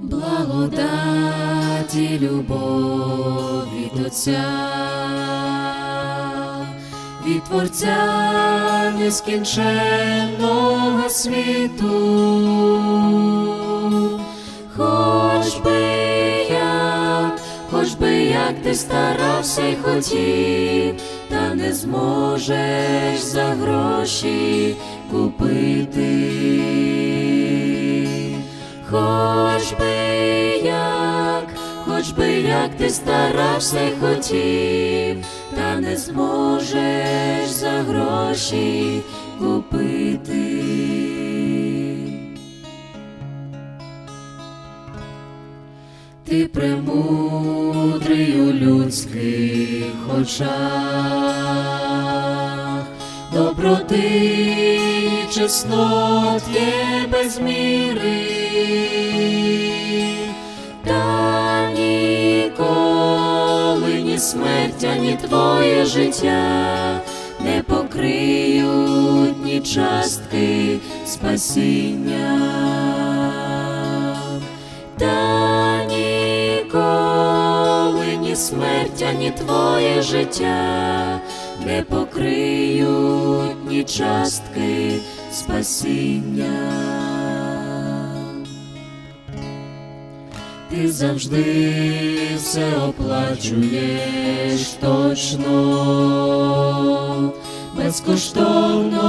благодаті любов від Отця, від Творця нескінченного світу, хоч би як, хоч би як ти старався й хотів, та не зможеш за гроші купити. Хоч би як, хоч би як ти старався хотів, та не зможеш за гроші купити. Ти премудрий у людських очах, доброти чеснот є без міри, смерть, ні твоє життя не покриють ні частки спасіння. Та ніколи ні смерть, ні твоє життя не покриють ні частки спасіння. Ти завжди все оплачуєш точно, безкоштовно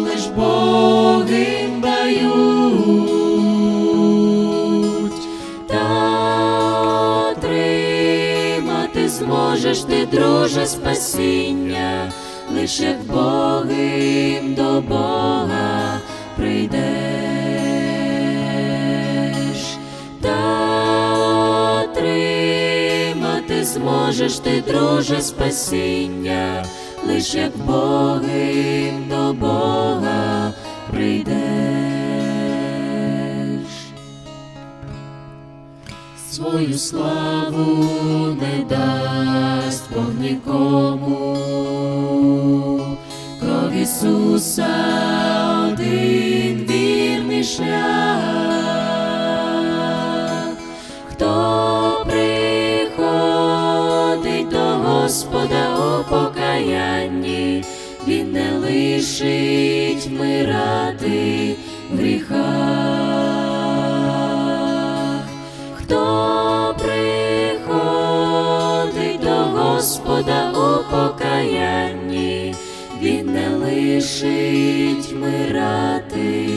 лиш Боги дають, та отримати зможеш ти, друже, спасіння, лиш як Богим до Бога прийдеш, отримати зможеш ти, друже, спасіння, лиш як Богим до Бога прийдеш. Свою славу не дасть Бог нікому, кров Ісуса один Він не лишить мирати в гріхах. Хто приходить до Господа у покаянні, Він не лишить вмирати